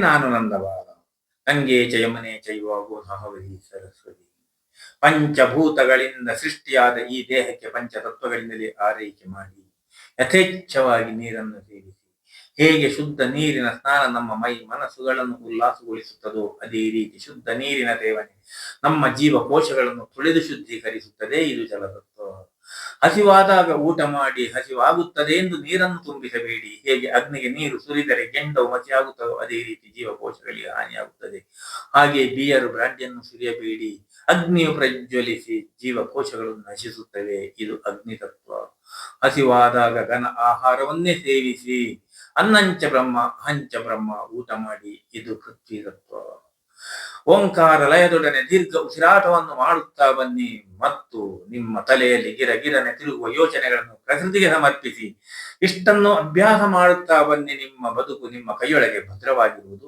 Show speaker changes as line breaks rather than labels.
ನಾನು ನಂದವಾದ ಗಂಗೆ ಜಯಮನೆ ಯಮನೆ ಚೈವ ಗೋಧಾವರಿ ಸರಸ್ವತಿ. ಪಂಚಭೂತಗಳಿಂದ ಸೃಷ್ಟಿಯಾದ ಈ ದೇಹಕ್ಕೆ ಪಂಚತತ್ವಗಳಿಂದಲೇ ಆರೈಕೆ ಮಾಡಿ. ಯಥೇಚ್ಛವಾಗಿ ನೀರನ್ನು ಸೇವಿಸಿ. ಹೇಗೆ ಶುದ್ಧ ನೀರಿನ ಸ್ನಾನ ನಮ್ಮ ಮೈ ಮನಸ್ಸುಗಳನ್ನು ಉಲ್ಲಾಸಗೊಳಿಸುತ್ತದೋ ಅದೇ ರೀತಿ ಶುದ್ಧ ನೀರಿನ ಸೇವನೆ ನಮ್ಮ ಜೀವಕೋಶಗಳನ್ನು ತೊಳೆದು ಶುದ್ಧೀಕರಿಸುತ್ತದೆ ಇದು ಜಲತತ್ವ ಹಸಿವಾದಾಗ ಊಟ ಮಾಡಿ ಹಸಿವಾಗುತ್ತದೆ ಎಂದು ನೀರನ್ನು ತುಂಬಿಸಬೇಡಿ. ಹೇಗೆ ಅಗ್ನಿಗೆ ನೀರು ಸುರಿದರೆ ಗೆಂಡವು ಮಚಿಯಾಗುತ್ತದೋ ಅದೇ ರೀತಿ ಜೀವಕೋಶಗಳಿಗೆ ಹಾನಿಯಾಗುತ್ತದೆ. ಹಾಗೆ ಬಿಯರು ಬ್ರಾಂಡಿಯನ್ನು ಸುರಿಯಬೇಡಿ. ಅಗ್ನಿಯು ಪ್ರಜ್ವಲಿಸಿ ಜೀವಕೋಶಗಳನ್ನು ನಶಿಸುತ್ತವೆ. ಇದು ಅಗ್ನಿ ತತ್ವ. ಹಸಿವಾದಾಗ ಘನ ಆಹಾರವನ್ನೇ ಸೇವಿಸಿ ಅನ್ನಂಚ ಬ್ರಹ್ಮ ಹಂಚ ಬ್ರಹ್ಮ ಊಟ ಮಾಡಿ. ಇದು ಪೃಥ್ವಿ ತತ್ವ. ಓಂಕಾರ ಲಯದೊಡನೆ ದೀರ್ಘ ಉಸಿರಾಟವನ್ನು ಮಾಡುತ್ತಾ ಬನ್ನಿ ಮತ್ತು ನಿಮ್ಮ ತಲೆಯಲ್ಲಿ ಗಿರ ಗಿರನೆ ತಿರುಗುವ ಯೋಚನೆಗಳನ್ನು ಪ್ರಕೃತಿಗೆ ಸಮರ್ಪಿಸಿ. ಇಷ್ಟನ್ನು ಅಭ್ಯಾಸ ಮಾಡುತ್ತಾ ಬನ್ನಿ ನಿಮ್ಮ ಬದುಕು ನಿಮ್ಮ ಕೈಯೊಳಗೆ ಭದ್ರವಾಗಿರುವುದು.